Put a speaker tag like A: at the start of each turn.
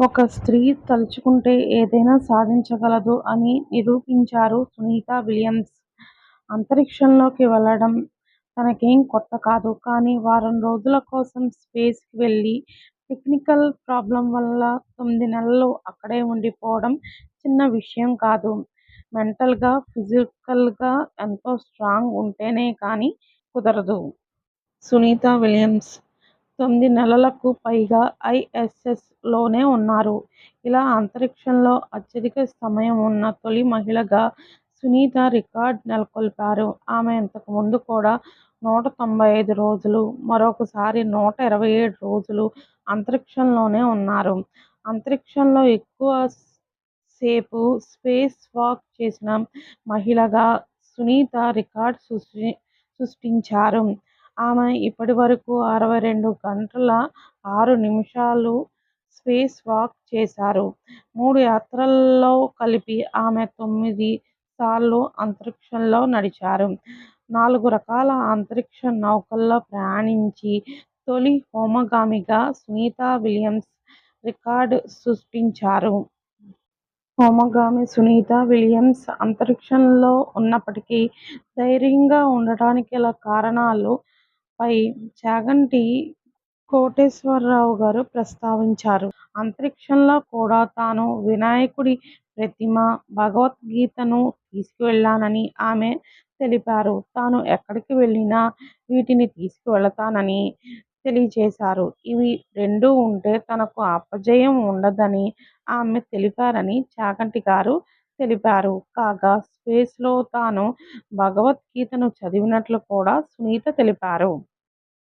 A: ఒక స్త్రీ తలుచుకుంటే ఏదైనా సాధించగలదు అని నిరూపించారు సునీత విలియమ్స్. అంతరిక్షంలోకి వెళ్ళడం తనకేం కొత్త కాదు. కానీ వారం రోజుల కోసం స్పేస్కి వెళ్ళి వెళ్ళి టెక్నికల్ ప్రాబ్లమ్ వల్ల తొమ్మిది నెలలు అక్కడే ఉండిపోవడం చిన్న విషయం కాదు. మెంటల్గా ఫిజికల్గా ఎంతో స్ట్రాంగ్ ఉంటేనే కానీ కుదరదు. సునీత విలియమ్స్ తొమ్మిది నెలలకు పైగా ఐఎస్ఎస్లోనే ఉన్నారు. ఇలా అంతరిక్షంలో అత్యధిక సమయం ఉన్న తొలి మహిళగా సునీత రికార్డు నెలకొల్పారు. ఆమె ఇంతకుముందు కూడా నూట తొంభై ఐదు రోజులు, మరొకసారి నూట ఇరవై ఏడు రోజులు అంతరిక్షంలోనే ఉన్నారు. అంతరిక్షంలో ఎక్కువ సేపు స్పేస్ వాక్ చేసిన మహిళగా సునీత రికార్డు సృష్టించారు. ఆమె ఇప్పటి వరకు అరవై రెండు గంటల ఆరు నిమిషాలు స్పేస్ వాక్ చేశారు. మూడు యాత్రల్లో కలిపి ఆమె తొమ్మిది సార్లు అంతరిక్షంలో నడిచారు. నాలుగు రకాల అంతరిక్ష నౌకల్లో ప్రయాణించి తొలి హోమగామిగా సునీతా విలియమ్స్ రికార్డు సృష్టించారు. హోమగామి సునీత విలియమ్స్ అంతరిక్షంలో ఉన్నప్పటికీ ధైర్యంగా ఉండటానికి గల పై చాగంటి కోటేశ్వరరావు గారు ప్రస్తావించారు. అంతరిక్షంలో కూడా తాను వినాయకుడి ప్రతిమ, భగవద్గీతను తీసుకువెళ్ళానని ఆమె తెలిపారు. తాను ఎక్కడికి వెళ్ళినా వీటిని తీసుకువెళతానని తెలియజేశారు. ఇవి రెండూ ఉంటే తనకు అపజయం ఉండదని ఆమె తెలిపారని చాగంటి గారు తెలిపారు. కాగా స్పేస్లో తాను భగవద్గీతను చదివినట్లు కూడా సునీత తెలిపారు.